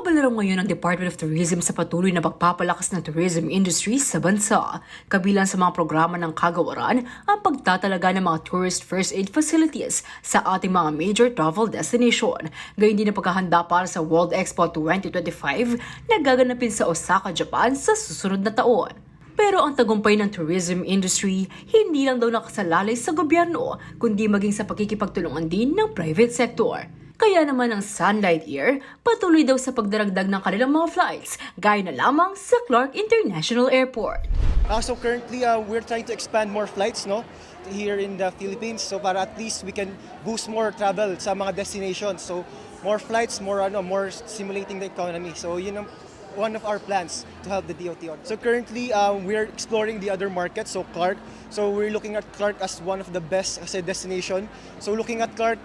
Abalaro ngayon ang Department of Tourism sa patuloy na pagpapalakas ng tourism industry sa bansa. Kabilang sa mga programa ng kagawaran ang pagtatalaga ng mga tourist first aid facilities sa ating mga major travel destination. Gayun din ang paghahanda para sa World Expo 2025 na gaganapin sa Osaka, Japan sa susunod na taon. Pero ang tagumpay ng tourism industry hindi lang daw nakasalalay sa gobyerno, kundi maging sa pakikipagtulungan din ng private sector. Kaya naman ang Sunlight Air patuloy daw sa pagdaragdag ng kanilang mga flights, gaya na lamang sa Clark International Airport. Uh, so currently, uh, we're trying to expand more flights, no, here in the Philippines. So para at least we can boost more travel sa mga destinations. So more flights, more ano, more stimulating the economy. So yun ang one of our plans to help the DOT on. So currently, um, we're exploring the other markets. So Clark. So we're looking at Clark as one of the best as a destination. So looking at Clark,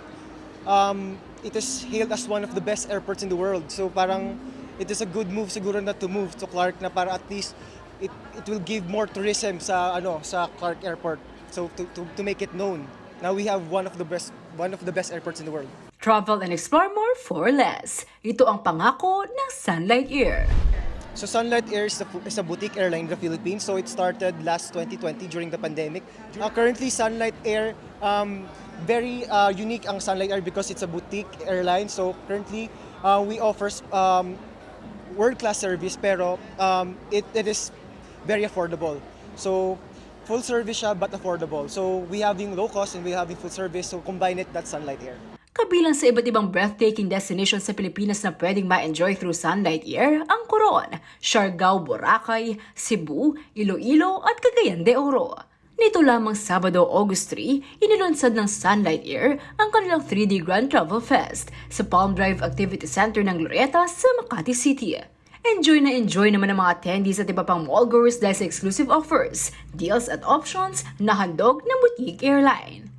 um, it is hailed as one of the best airports in the world. So parang it is a good move siguro na to move to Clark na para at least it, it will give more tourism sa ano sa Clark Airport. So to, to, to make it known. Now we have one of the best one of the best airports in the world. Travel and explore more for less. Ito ang pangako ng Sunlight Air. So Sunlight Air is a, is a boutique airline in the Philippines. So it started last 2020 during the pandemic. Uh, currently, Sunlight Air, um, very uh, unique ang Sunlight Air because it's a boutique airline. So currently, uh, we offer um, world-class service pero um, it, it is very affordable. So full service siya but affordable. So we having low cost and we having full service. So combine it, that's Sunlight Air. Kabilang sa iba't ibang breathtaking destinations sa Pilipinas na pwedeng ma-enjoy through Sunlight Air, ang Coron, Siargao, Boracay, Cebu, Iloilo at Cagayan de Oro. Nito lamang Sabado, August 3, inilunsad ng Sunlight Air ang kanilang 3D Grand Travel Fest sa Palm Drive Activity Center ng Glorieta sa Makati City. Enjoy na enjoy naman ang mga attendees at iba pang mall goers dahil sa exclusive offers, deals at options na handog ng boutique airline.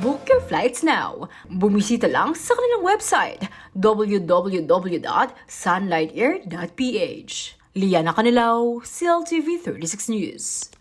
Book your flights now. Bumisita lang sa kanilang website www.sunlightair.ph. Liana Canilaw, CLTV 36 News.